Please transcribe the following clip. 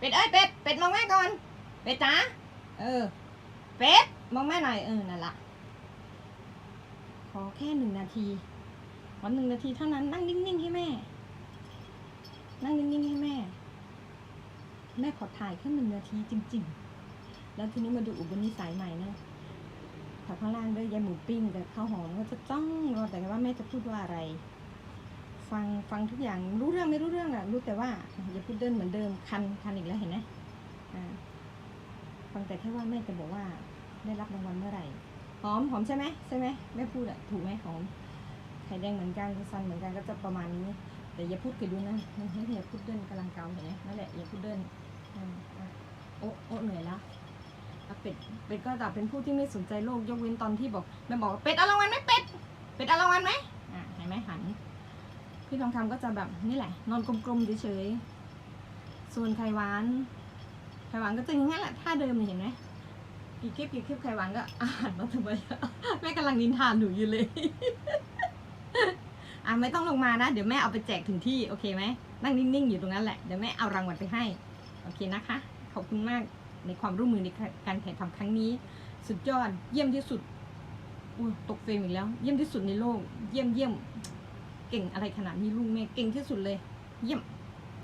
เป็ดเอ้ยเป็ดเป็ดมองแม่ก่อน เป็ดจ๋าเออ เป็ดมองแม่หน่อยเออนั่นละขอแค่หนึ่งนาทีวันหนึ่งนาทีเท่านั้นนั่งนิ่งๆให้แม่ นั่งนิ่งๆให้แม่ แม่ขอถ่ายแค่หนึ่งนาทีจริง ๆ แล้วทีนี้มาดูอุปนิสัยใหม่นะขอข้างล่างด้วยยายหมูปิ้งกับข้าวหอมก็จะจ้องรอแต่ว่าแม่จะพูดว่าอะไร ฟังฟังทุกอย่างรู้เรื่องไม่รู้เรื่องอะรู้แต่ว่าอย่าพูดเดินเหมือนเดิมคันคันอีกแล้วเห็นไหมฟังแต่แค่ว่าแม่จะบอกว่าได้รับรางวัลเมื่อไหร่หอมหอมใช่ไหมใช่ไหมแม่พูดอะถูกไหมหอมไข่แดงเหมือนกันซันเหมือนกันก็จะประมาณนี้ แต่อย่าพูดกิดดูนะอย่าพูดเดินกำลังเกาเห็นไหมนั่นแหละอย่าพูดเดินอ่าอะโอ้โอ้เหนื่อยแล้วอะเป็ดเป็ดก็จะเป็นผู้ที่ไม่สนใจโลกยกเว้นตอนที่บอกแม่บอกเป็ดเอารางวัลไหมเป็ดเป็ดเอารางวัลไหมอะเห็นไหมหัน พี่ทองคำก็จะแบบนี่แหละ นอนกลมๆเฉยๆ ส่วนไข่หวานไข่หวานก็จะอย่างนี้นแหละท่าเดิมเห็นไหมกี่คลิปกี่คลิปไข่หวานก็อ่านมาทำไมแม่กำลังนินทานหนูอยู่เลย อะไม่ต้องลงมานะ เดี๋ยวแม่เอาไปแจกถึงที่โอเคไหมนั่งนิ่งๆอยู่ตรงนั้นแหละเดี๋ยวแม่เอารางวัลไปให้โอเคนะคะ ขอบคุณมากในความร่วมมือในการถ่ายทำครั้งนี้ สุดยอดเยี่ยมที่สุดอุ้ยตกเฟรมอีกแล้ว เยี่ยมที่สุดในโลก เยี่ยมเยี่ยม เก่งอะไรขนาดนี้ลุงแม่เก่งที่สุดเลย เยี่ยม